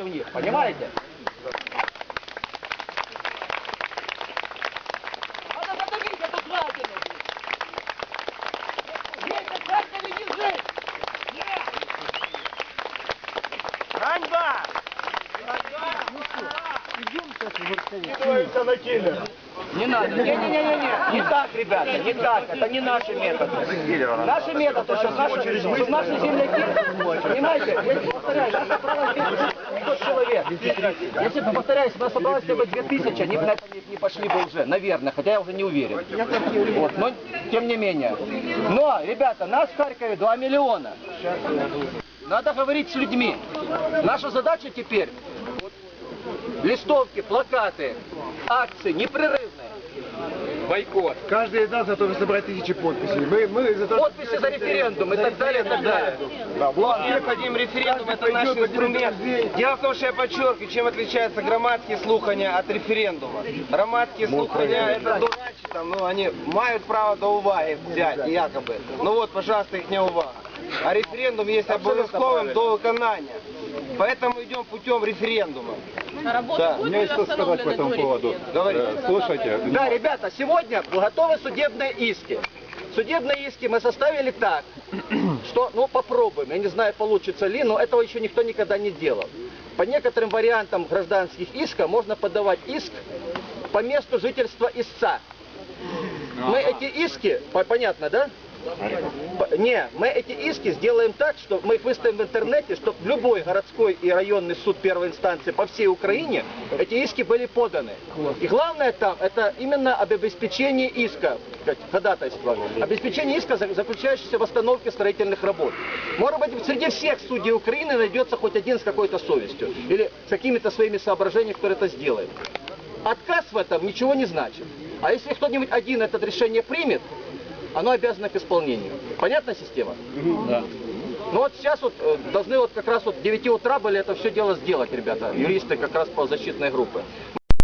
против них, понимаете? Надо задавить эту жадину. Дети в Харькове не жить! Ганьба! Скидывается на киллера. Не надо. Не-не-не-не. Не так, ребята, не так. Это не наши методы. Наши методы, что наши, что наши земляки, понимаете, я повторяю, нас собралось 500 человек. Если бы, повторяюсь, нас собралось бы 2000, они бы на это не, не пошли бы уже, наверное, хотя я уже не уверен. Вот, но тем не менее. Но, ребята, нас в Харькове 2 миллиона. Надо говорить с людьми. Наша задача теперь листовки, плакаты, акции непрерывные. Бойкот. Каждый из нас готов собрать тысячи подписей. Мы, мы за то, Подписи за референдум и так далее, и так далее. Да, власть- Необходим референдум, это наш инструмент. Дело в том, что я подчеркиваю, чем отличаются громадские слухания от референдума. Громадские слухания, это дурачи, там, ну, они мають право до уваги взяти, якоби. Ну вот, пожалуйста, їхня увага. А референдум є обов'язковим до виконання. Поэтому идем путем референдума. Да. У меня есть что сказать по этому поводу. Говорите. Слушайте, Да, ребята, сегодня готовы судебные иски. Судебные иски мы составили так, что, ну, попробуем. Я не знаю, получится ли, но этого еще никто никогда не делал. По некоторым вариантам гражданских исков можно подавать иск по месту жительства истца. Мы эти иски, по- понятно, да? Не, мы эти иски сделаем так, что мы их выставим в интернете, чтобы любой городской и районный суд первой инстанции по всей Украине эти иски были поданы. И главное там, это именно об обеспечении иска, ходатайства. Обеспечение иска, за- заключающегося в остановке строительных работ. Может быть, среди всех судей Украины найдется хоть один с какой-то совестью. Или с какими-то своими соображениями, кто это сделает. Отказ в этом ничего не значит. А если кто-нибудь один это решение примет, оно обязано к исполнению. Понятна система? Да. Ну вот сейчас вот э, должны вот как раз вот к 9 утра были это все дело сделать, ребята, юристы как раз по защитной группы.